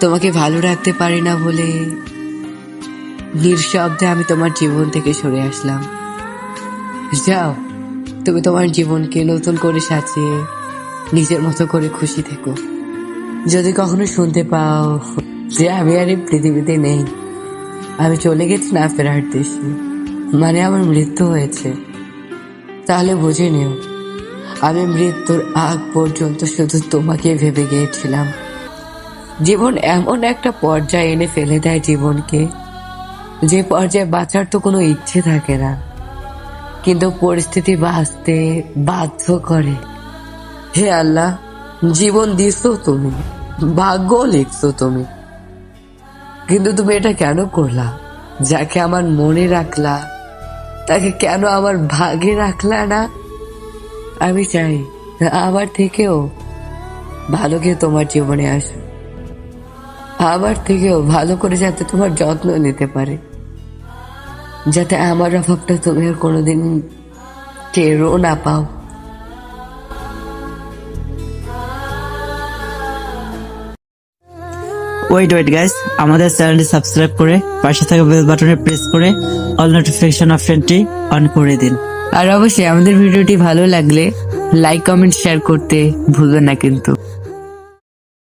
তোমাকে ভালো রাখতে পারি না বলে নিঃশব্দে আমি তোমার জীবন থেকে সরে আসলাম। যাও, তুমি তোমার জীবনকে নতুন করে সাজিয়ে নিজের মতো করে খুশি থেকো। যদি কখনো শুনতে পাও যে আমি আর এই পৃথিবীতে নেই, আমি চলে গেছি না ফেরার দেশে মানে আমার মৃত্যু হয়েছে। তাহলে বুঝে নিও, আমি মৃত্যুর আগ পর্যন্ত শুধু তোমাকে ভেবে গিয়েছিলাম। জীবন এমন একটা পর্যায়ে এনে ফেলে দেয় জীবনকে। যে পর্যায়ে বাঁচার তো কোনো ইচ্ছে থাকে না। কিন্তু পরিস্থিতি বাঁচতে বাধ্য করে। হে আল্লাহ, জীবন দিছো তুমি, ভাগ্য লিখছো তুমি। কিন্তু তুমি এটা কেন করলা? যাকে আমার মনে রাখলা, তাকে কেন আমার ভাগে রাখলা না? আমি চাই, আমার থেকেও ভালো কেউ তোমার জীবনে আসুক। আমার থেকেও ভালো করে যাতে তোমার যত্ন নিতে পারে। যাতে আমার অভাবটা তুমি আর কোনোদিন টেরও না পাও। ওয়েট ওয়েট গাইস আমাদের চ্যানেলটি সাবস্ক্রাইব করে পাশে থাকা বেল বাটনে প্রেস করে অল নোটিফিকেশন অপশনটি অন করে দিন। আর অবশ্যই আমাদের ভিডিওটি ভালো লাগলে লাইক কমেন্ট শেয়ার করতে ভুলবেন না কিন্তু।